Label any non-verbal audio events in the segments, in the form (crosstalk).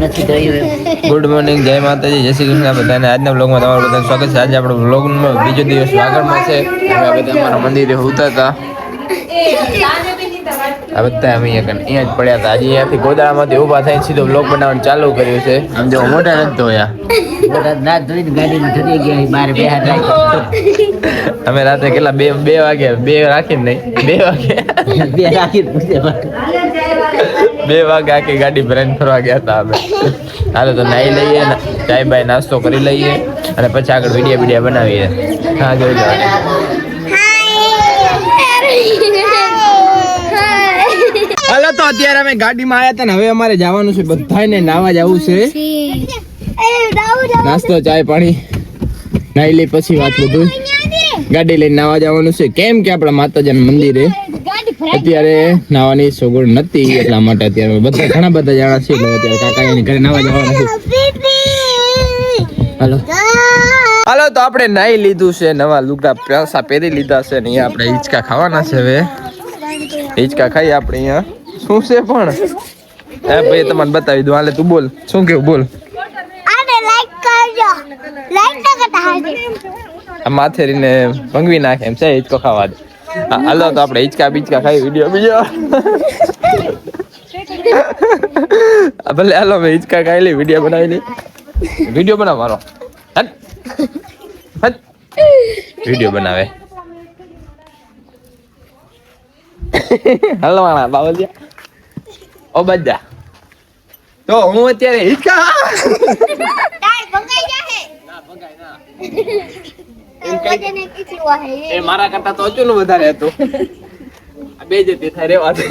નથી થયું good morning જય માતાજી જય શ્રી કૃષ્ણ બધાને. આજના બ્લોગમાં તમારું બધાને સ્વાગત છે. આજે આપણો બ્લોગનો બીજો દિવસ આગળમાં છે. અમે આ બધા અમારા મંદિરે ઉતરતા. હતા આ બધા અમે અહીંયા જ પડ્યા હતા. આજે અહીંયાથી ગોદાળામાંથી ઊભા થઈને સીધો બ્લોગ બનાવવાનું ચાલુ કર્યું છે. આમ જો મોટા નથી ધોયા. બધા ધોઈને ગાડીમાં ચડી ગયા બહાર બેહાર અમે રાતે કેટલા બે બે વાગે બે રાખીને નહીં. બે વાગે. બે રાખી પૂછે બે વાગે આખી ગાડી ભરાઈને ફરવા ગયા હતા અમે. હાલો તો નાઈ લઈએ ચાય બાય નાસ્તો કરી લઈએ અને પછી આગળ વીડિયો વીડિયો બનાવીએ. હા લો. હાલો તો અત્યારે અમે ગાડીમાં આવ્યા હતા ને હવે અમારે જવાનું છે બધાને નાવા જવું છે. નાસ્તો, ચાય, પાણી. નાઈ લઈ પછી વાત બધું. ગાડી લઈને નાવા જવાનું છે. કેમ કે આપણા માતાજીના મંદિરે? અત્યારે નાવાની સગવડ નથી એટલા માટે અત્યારે બધા ઘણા બધા જાણા છે એટલે અત્યારે કાકા એની ઘરે નાવા જવાના છે. હાલો. હાલો તો આપણે નાઈ લીધું છે નવા લુગડા પ્યાસા પહેરી લીધા છે ને અહીંયા આપણે હિંચકા ખાવાના છે હવે. હિંચકા ખાઈ આપણે અહીંયા. શું છે પણ? હે ભાઈ તમને બતાવી દઉં. હાલે તું બોલ. શું કેવું બોલ. આ માથેરીને ભંગવી નાખે એમ છે હિંચકો ખાવા દે. હાલો તો આપણે હિંચકા બીચકા ખાઈ વીડિયો બીજો. ભલે હાલો મેં હિંચકા ખાઈ લઈ વીડિયો બનાવી લઈ. વીડિયો બનાવ મારો. હટ. હટ. વીડિયો બનાવે. હલવાણા બાવલિયા. ઓ બધા. તો હું અત્યારે હિંચકા એ મારા કરતા તો અચુનું વધારે હતું. બે જતી થાય રેવા દે.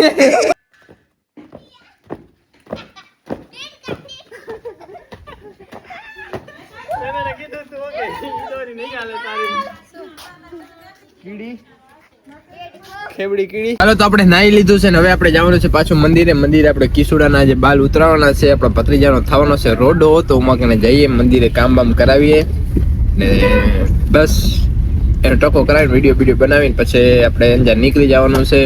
હાલો તો આપણે નાઈ લીધું છે ને હવે આપણે જવાનું છે પાછું મંદિરે. મંદિરે આપણે કિસુડાના જે બાલ ઉતરાવાના છે આપણા ભત્રીજાનો થવાનો છે રોડો તો ઉમાકને જઈએ મંદિરે કામ બામ કરાવીએ. ને બસ એનો ટકો કરાવીને વિડીયો વિડીયો બનાવીને પછી આપણે અંજાર નીકળી જવાનું છે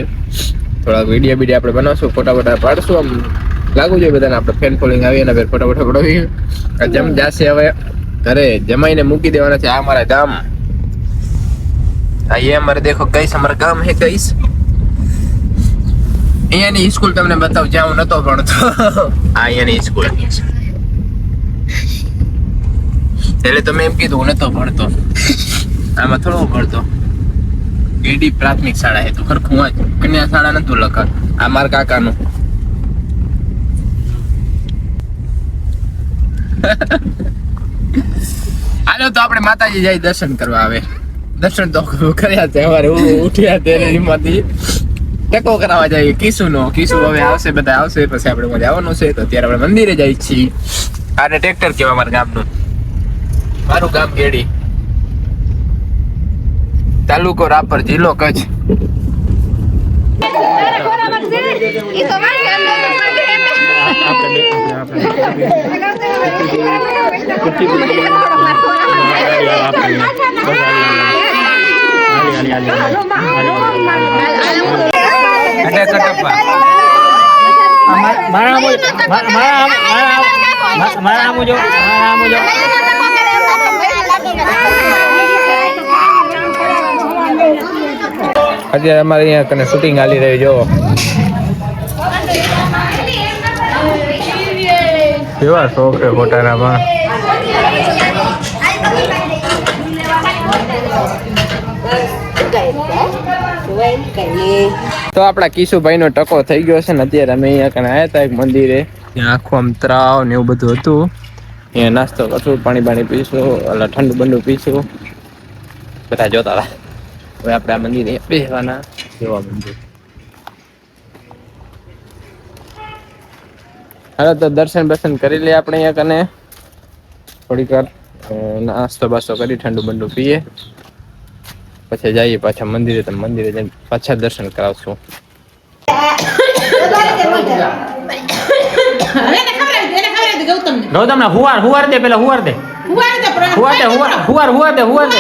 થોડાક વિડીયો વિડીયો આપણે બનાવશું ફોટા ફોટા પાડશું આમ લાગુ જોઈએ બધાને આપણે ફેન ફોલોઈંગ આવીએ ને ફોટા ફોટા પડાવીએ આ જેમ જાશે હવે ઘરે જમાઈને મૂકી દેવાના છે આ અમારા ગામ આ ये हमारे देखो गाइस हमारा गांव है गाइस અહીંયાની સ્કૂલ તમને બતાવું જ્યાં હું નતો ભણતો આ (laughs) અહીંયાની સ્કૂલ એટલે તમે એમ કીધું, હું નતો ભણતો. આમાં થોડું ભણતો. એડી પ્રાથમિક શાળા હે તો ખરખું વાંચ કન્યા શાળા નતું લખા આ મારા કાકાનું. હાલો, તો આપણે માતાજી જાય દર્શન કરવા આવે. દર્શન તો કર્યા છે અમારે. ઉઠ્યા ત્યારે એમાંથી. ટેકો કરાવવા જઈએ કિસુ નો કિસુ હવે આવશે, બધા આવશે. પછી આપણે મજા આવવાનું છે. તો અત્યારે આપણે મંદિરે જઈએ છીએ. આને ટ્રેક્ટર કેવા અમારા ગામનું. મારું ગામ ગેડી. તાલુકો રાપર જિલ્લો કચ્છ. અટે કટપ્પા. મારા આમ જો મારા આમ મારા આમ મારા આમ જો મારા આમ જો અત્યારે અમારે અહીંયા કને શૂટિંગ હાલી રહ્યું જો કેવા શોખ છે ખોટાનામાં તો આપણા કિશુભાઈ નો ટકો થઈ ગયો છે ને, અત્યારે અમે અહીંયા કને આવ્યા હતા એક મંદિરે. ત્યાં આખું આમ તરાવ ને એવું બધું હતું. અહીંયા નાસ્તો કરશું પાણી પાણી પીશું એટલે ઠંડુ બંડુ પીશું. બધા જોતા હતા હવે આપણે આ મંદિરે બેસવાના જોવા મંદિર હાલો તો દર્શન બર્શન કરી લઈએ આપણે અહીંયા કને થોડીક વાર અ, નાસ્તો બાસ્તો કરી ઠંડુ બંડુ પીએ પછી જઈએ પાછા મંદિરે તો મંદિરે જઈને પાછા દર્શન કરાવશું ગૌતમ ને હુવાર હુવાર દે પેલા હુવાર દે હુવાર દે હુવાર હુવાર હુવાર દે હુવાર દે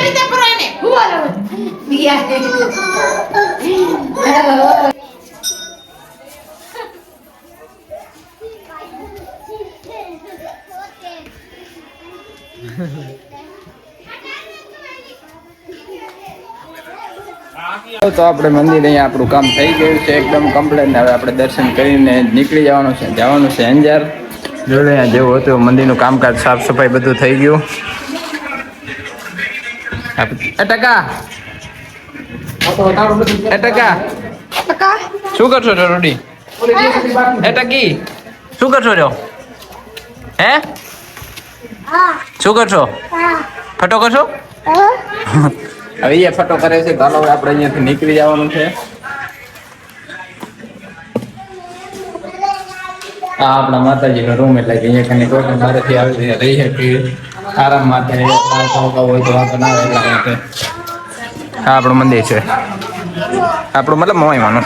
તો આપણે મંદિર અહીંયા આપણું કામ થઈ ગયું છે એકદમ કમ્પ્લેટ હવે આપણે દર્શન કરીને નીકળી જવાનું છે. જવાનું છે અંજાર. જોડે અહીંયા જેવું હતું મંદિરનું કામકાજ સાફ સફાઈ બધું થઈ ગયું. આપ- એ ટકા એ શું કરશો છો રોડી? ટકી શું કરશો છો? હે? શું કરશો? ફટો કરશો? હવે એ ફટો કરે છે. ચાલો હવે આપણે અહીંયાથી નીકળી જવાનું છે. આ આપણા માતાજીનો રૂમ એટલે કે અહીંયા કને કોઈ પણ બહારથી આવે છે. રહી શકીએ આરામ માટે હોય તો વાંધો ના આવે. એટલા માટે આ આપણું મંદિર છે. આપણું મતલબ મોઈમાનું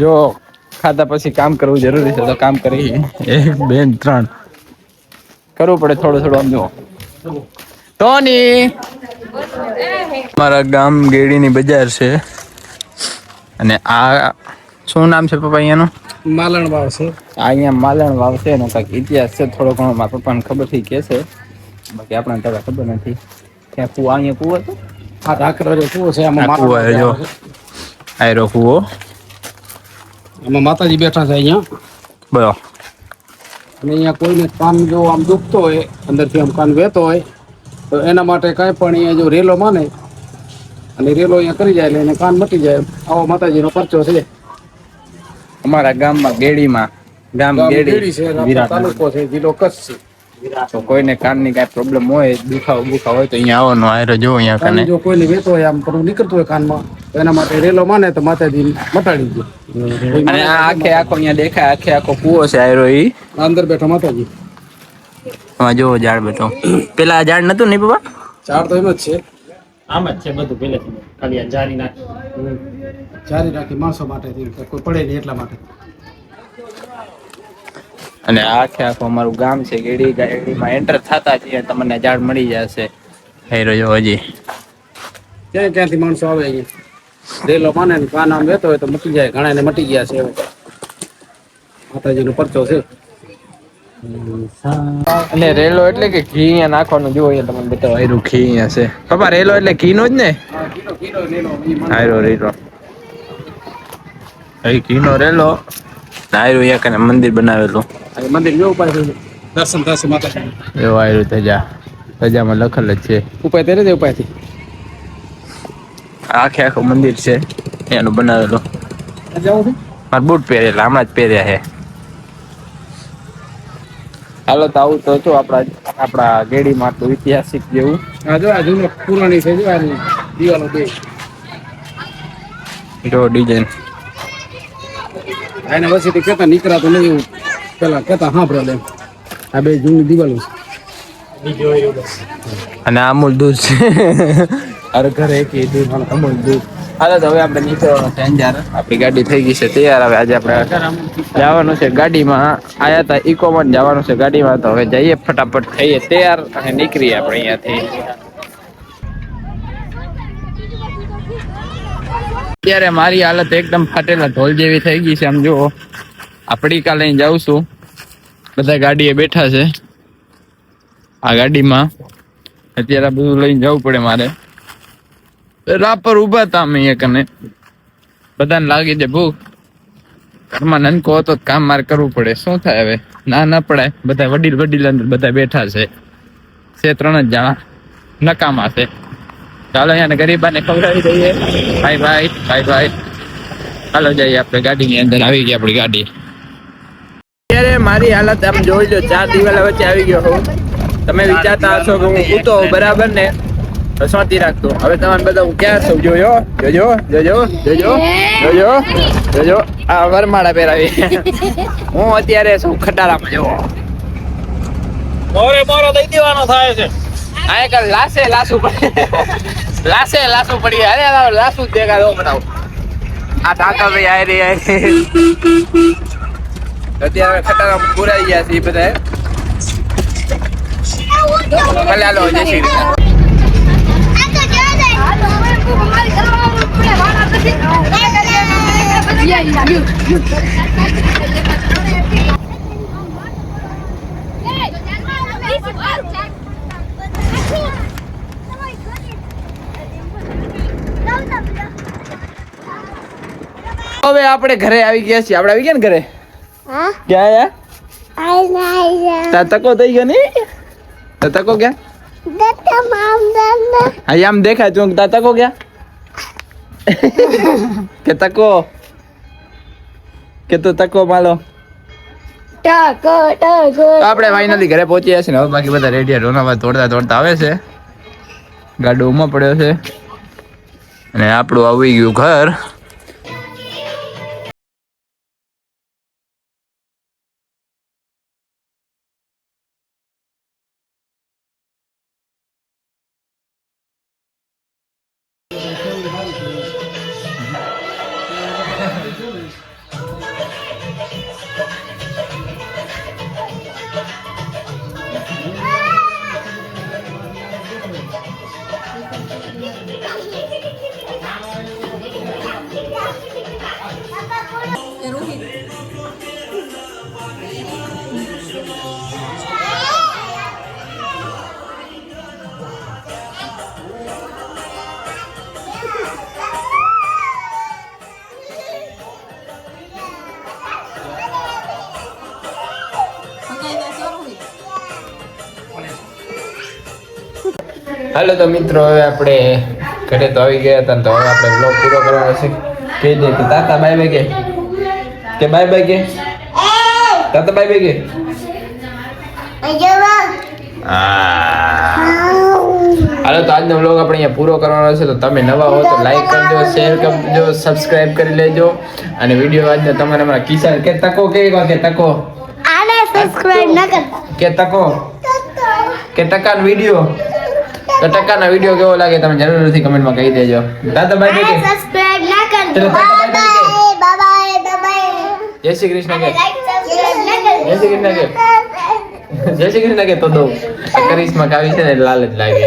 જો ખાતા પછી કામ કરવું જરૂરી છે તો કામ કરી. એક બે ત્રણ. કરવું પડે થોડું થોડું આમ જુઓ. ટોની! મારા ગામ ગેડીની બજાર છે. અને આ શું નામ છે પપ્પા અહીંયાનું? માલણ વાવ છે. આ અહીંયા માલણ વાવ છે એનો કાંઈક ઇતિહાસ છે થોડો ઘણો મારા પપ્પાને ખબર થઈ કે છે. બાકી આપણને તો ખબર નથી. ત્યાં કુવા અહીંયા કુવો હતો? આ ધાકરો જે કુવો છે આમાં કુવો છે જો. આયરો કુવો. એમાં માતાજી બેઠા છે અહીંયા. બરો. અને અહીંયા કોઈને કાન જો આમ દુખતો હોય અંદરથી આમ કાન વહેતો હોય તો એના માટે કાંઈ પણ અહીંયા જો રેલો માને અને રેલો અહીંયા કરી જાય એટલે એને કાન મટી જાય. આવો માતાજીનો પરચો છે. અમારા ગામમાં ગેડીમાં ગામ ગેડી છે તાલુકો છે જિલ્લો કચ્છ છે. તો કોઈને કાનની કાંઈ પ્રોબ્લેમ હોય દુખાવો બુખાવો હોય તો અહીંયા આવવાનું આયરો જો અહીંયા કાને જો કોઈને વેતો હોય આમ કરું નીકળતું હોય કાનમાં તો એના માટે રેલો માને તો માતાજી મટાડી દે. અને આ આખે આખો અહીંયા દેખાય આખે આખો કૂવો છે આયરો ઈ. અંદર બેઠો માતાજી. હા જો ઝાડ બેઠો. પેલા આ ઝાડ નતું નહીં બાબા? ઝાડ તો એમ જ છે. આમ જ છે બધું પહેલેથી ખાલી આ જારી નાખી. જારી રાખી માણસો માટે કોઈ પડે નહીં એટલા માટે. અને આખે આખું અમારું ગામ છે ગેડી ગેડીમાં એન્ટર થતા છીએ તમને ઝાડ મળી જશે. થઈ રહ્યો હજી. ક્યાં ક્યાંથી માણસો આવે અહીંયા? રેલો માને ને કાન આમ વહેતો હોય તો મટી જાય ઘણા ને મટી ગયા છે માતાજી માતાજીનો પરચો છે. અને રેલો એટલે કે ઘી અહીંયા નાખવાનું જુઓ અહીંયા તમને બતાવો. આયરું ઘી અહીંયા છે. પપ્પા રેલો એટલે ઘી નો જ ને? હાયરો રેલો. માણસો આયરો રેલો. ને આયરું અહીંયા મંદિર બનાવેલું. મંદિર જો ઉપાય છે. દર્શન થશે માતા એવો આવ્યું તજા તજામાં લખેલ જ છે. ઉપાય તેરે દે ઉપાયથી. આખે આખું મંદિર છે. એનું બનાવેલું. મારે બૂટ પહેરેલા હમણાં જ પહેર્યા છે. હાલો તો આવું તો છો આપણા આપણા ગેડીમાં તો ઐતિહાસિક જેવું. આ જો આ જૂનો પુરાણી છે જો આની દિવાલો બે. જો ડિઝાઇન. આને વસીથી કહેતા નીકળાતું નહીં એવું. પેલા કેતા હા એમ આ બે જૂની દિવાલો છે. અને અમૂલ દૂધ છે. અરે ઘરે એક દૂધ અમૂલ દૂધ. હાલો તો હવે આપણે નીકળવાનું છે અંજાર આપણી ગાડી થઈ ગઈ છે તૈયાર. હવે આજે આપણે જવાનું છે ગાડીમાં. આયા હતા ઇકોમાં જવાનું છે ગાડીમાં. તો હવે જઈએ ફટાફટ થઈએ તૈયાર અને નીકળીએ આપણે અહીંયાથી. અત્યારે મારી હાલત એકદમ ફાટેલા ઢોલ જેવી થઈ ગઈ છે આમ જુઓ. આપણી કાલે જાઉં છું. બધા ગાડીએ બેઠા છે. આ ગાડીમાં અત્યારે આ બધું લઈને જવું પડે મારે. રાપર ઊભા હતા અમે અહીંયા કને બધાને લાગી જાય ભૂખ. ઘરમાં નનકો હતો તો કામ મારે કરવું પડે. શું થાય હવે? ના ના પડાય. બધા વડીલ વડીલ અંદર બધા બેઠા છે. છે ત્રણ જ જણા. નકામા છે. ચાલો અહીંયા ગરીબાને ખવડાવી દઈએ. ભાઈ ભાઈ ભાઈ ભાઈ ચાલો જઈએ આપણે ગાડીની અંદર. આવી ગઈ આપણી ગાડી. અત્યારે મારી હાલત આમ જોઈ લો ચાર દિવાલા વચ્ચે આવી ગયો હું તમે વિચારતા હશો કે હું કૂતો બરાબર ને? શાંતિ રાખતો હવે તમારે બધા હું ક્યાં છું? જોયો જોજો જોજો જોજો જોજો જોજો. આ વરમાળા પહેરાવી. હું અત્યારે છું ખટારામાં જોવો મોરે મોરો દઈ દેવાનો થાય છે. આ એક લાસે લાસુ પડી લાસે લાસુ પડી અરે લાસુ દેખાડો બનાવો આ ટાકા ભાઈ આય રહી. અત્યારે ખતરનામ પૂરાઈ ગયા છે એ બધા ભલે જય શ્રી હવે આપણે ઘરે આવી ગયા છીએ. આપણે આવી ગયા ને ઘરે? હા? ક્યાં આયા? को તા તકો થઈ ગયો નહીં? તા તકો ક્યાં? हम देखा तू હા को क्या (laughs) કે તકો? કે તું તકો માલો? ટકો ટકો આપણે ફાઇનલી ઘરે પહોંચી ગયા છીએ ને હવે બાકી બધા રેડી રોનાવા તોડતા દોડતા આવે છે. ગાડો ઉમાં પડ્યો છે. અને આપણું આવી ગયું ઘર. હાલો તો મિત્રો હવે આપણે ઘરે તો આવી ગયા હતા તો હવે આપણે બ્લોગ પૂરો કરવાનો છે. કે દે કે તાતા બાય બાય કે. કે બાય બાય કે? તાતા બાય બાય કે? હાલો તો આજનો બ્લોગ આપણે અહીંયા પૂરો કરવાનો છે. તો તમે નવા હો તો લાઈક કરજો શેર કરજો સબસ્ક્રાઇબ કરી લેજો. અને વીડિયો આજનો તમારે અમારા કિસાન કે તકો કે કે તકો? આને સબસ્ક્રાઇબ ન કર. કે તકો? કે ટકાનો વીડિયો તો ટકાના વીડિયો કેવો લાગે તમે જરૂરથી કમેન્ટમાં કહી દેજો. દાદા બાય આને કે સબસ્ક્રાઇબ ના કરજો. બાય બાય બાય બાય જય શ્રી કૃષ્ણ કે. જય શ્રી કૃષ્ણ કે. જય શ્રી કૃષ્ણ કે તો દો કરિશ્મા કાવી છે ને લાલ જ લાગે.